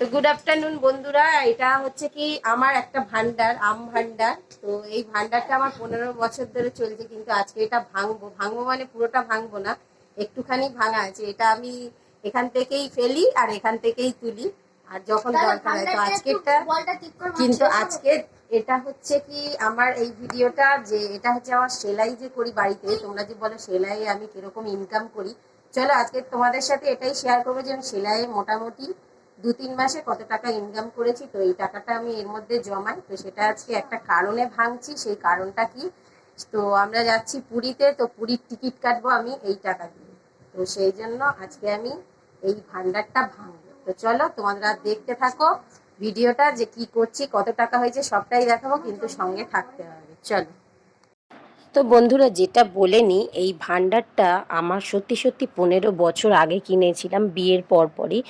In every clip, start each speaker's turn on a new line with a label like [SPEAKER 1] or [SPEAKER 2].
[SPEAKER 1] তো good afternoon বন্ধুরা। এটা হচ্ছে কি আমার একটা ভান্ডার আম ভান্ডার। তো এই ভান্ডারটা আমার পনেরো বছর ধরে চলছে কিন্তু আজকে এটা ভাঙবো। ভাঙবো মানে পুরোটা ভাঙবো না। একটুখানি ভাঙা আছে। এটা আমি এখান থেকেই ফেলি আর এখান থেকেই তুলি। আর যখন দরকার হয় তো আজকেরটা কিন্তু আজকে এটা হচ্ছে কি আমার এই ভিডিওটা যে এটা হচ্ছে আমার সেলাই যে করি বাড়িতে তোমরা যে বলো সেলাই আমি কীরকম ইনকাম করি। চলো আজকে তোমাদের সাথে এটাই শেয়ার করব যে আমি সেলাই মোটামুটি দু তিন মাসে কত টাকা ইনকাম করেছি, তো এই টাকাটা আমি এর মধ্যে জমাই। তো সেটা আজকে একটা কারণে ভাঙছি, সেই কারণটা কি? তো আমরা যাচ্ছি পুরীতে, তো পুরীর টিকিট কাটবো আমি এই টাকা দিয়ে। তো সেই জন্য আজকে আমি এই ভান্ডারটা ভাঙবো। তো চলো তোমরা দেখতে থাকো ভিডিওটা যে কি করছি, কত টাকা হয়েছে, সবটাই দেখাবো, কিন্তু সঙ্গে থাকতে হবে। চলো। তো বন্ধুরা, যেটা বলেনি এই ভান্ডারটা আমার সত্যি সত্যি পনেরো বছর আগে কিনেছিলাম, বিয়ের পর পরই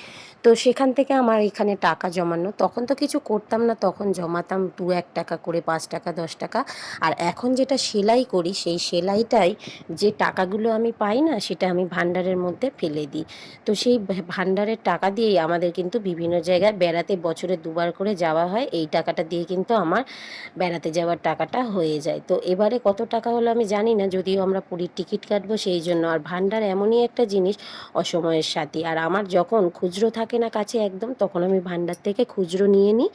[SPEAKER 1] তো সেখান থেকে আমার এখানে টাকা জমানো। তখন তো কিছু করতাম না, তখন জমাতাম দু এক টাকা করে, পাঁচ টাকা, দশ টাকা। আর এখন যেটা সেলাই করি, সেই সেলাইটাই যে টাকাগুলো আমি পাই না, সেটা আমি ভান্ডারের মধ্যে ফেলে দিই। তো সেই ভান্ডারের টাকা দিয়েই আমাদের কিন্তু বিভিন্ন জায়গায় বেড়াতে বছরে দুবার করে যাওয়া হয়। এই টাকাটা দিয়ে কিন্তু আমার বেড়াতে যাওয়ার টাকাটা হয়ে যায়। তো এবারে কত টাকা হলো আমি জানি না যদিও আমরা পুরীর টিকিট কাটবো সেই জন্য। আর ভান্ডার এমনই একটা জিনিস অসময়ের সাথে। আর আমার যখন খুচরো থাকে না কাছে একদম, তখন আমি ভান্ডার থেকে খুচরো নিয়ে নিই।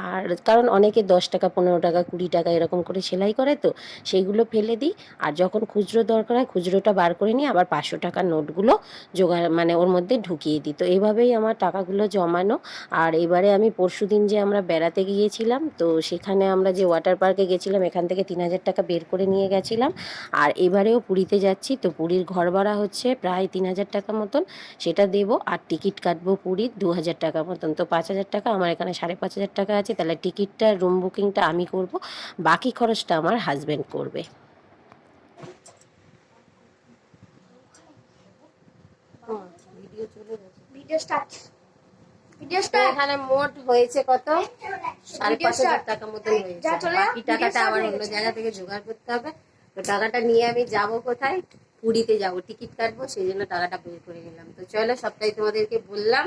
[SPEAKER 1] আর কারণ অনেকে দশ টাকা, পনেরো টাকা, কুড়ি টাকা এরকম করে সেলাই করে তো, সেইগুলো ফেলে দিই। আর যখন খুচরো দরকার হয়, খুচরোটা বার করে নিই, আবার পাঁচশো টাকার নোটগুলো জোগাড় মানে ওর মধ্যে ঢুকিয়ে দিই। তো এইভাবেই আমার টাকাগুলো জমানো। আর এবারে আমি পরশু দিন যে আমরা বেড়াতে গিয়েছিলাম, তো সেখানে আমরা যে ওয়াটার পার্কে গেছিলাম, এখান থেকে তিন হাজার টাকা বের করে নিয়ে গেছিলাম আর এবারেও পুরীতে যাচ্ছি। তো পুরীর ঘর ভাড়া হচ্ছে প্রায় তিন হাজার টাকা মতন। সেটা দেবো আর টিকিট কাটবো পুরীর দু হাজার টাকা মতন। তো পাঁচ হাজার টাকা আমার এখানে সাড়ে পাঁচ হাজার টাকা আছে। তাহলে টিকিটটা রুম বুকিংটা আমি করব। বাকি খরচটা আমার হাজব্যান্ড করবে। ভিডিও চলে গেছে
[SPEAKER 2] ভিডিও স্টার্ট ভিডিও
[SPEAKER 1] তো
[SPEAKER 2] স্টার্ট
[SPEAKER 1] এখানে মোট হয়েছে কত? সাড়ে পাঁচ হাজার টাকা মতন হয়েছে। বাকি টাকাটা আবার অন্য জায়গা থেকে জোগাড় করতে হবে। তো টাকাটা নিয়ে আমি যাব কোথায়? পুরীতে যাব। টিকিট কাটবো, সেই জন্য টাকাটা বের করে নিলাম। তো চলো, সবটাই তোমাদেরকে বললাম।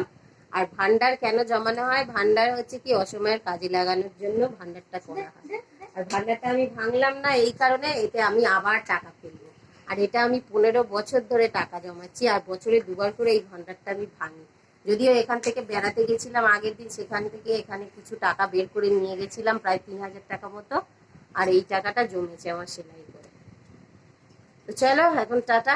[SPEAKER 1] আর ভান্ডার কেন জমানো হয়? ভান্ডার হচ্ছে কি, অসময়ের কাজে লাগানোর জন্য ভান্ডারটা করা হয়। আর ভান্ডারটা আমি ভাঙলাম না এই কারণে, এতে আমি আবার টাকা ফেলব। আর এটা আমি পনেরো বছর ধরে টাকা জমাচ্ছি, আর বছরে দুবার করে এই ভান্ডারটা আমি ভাঙি। যদিও এখান থেকে বেড়াতে গেছিলাম আগের দিন, সেখান থেকে এখানে কিছু টাকা বের করে নিয়ে গেছিলাম, প্রায় তিন হাজার টাকা মতো। আর এই টাকাটা জমেছে আমার সেলাই চলো এখন টাটা।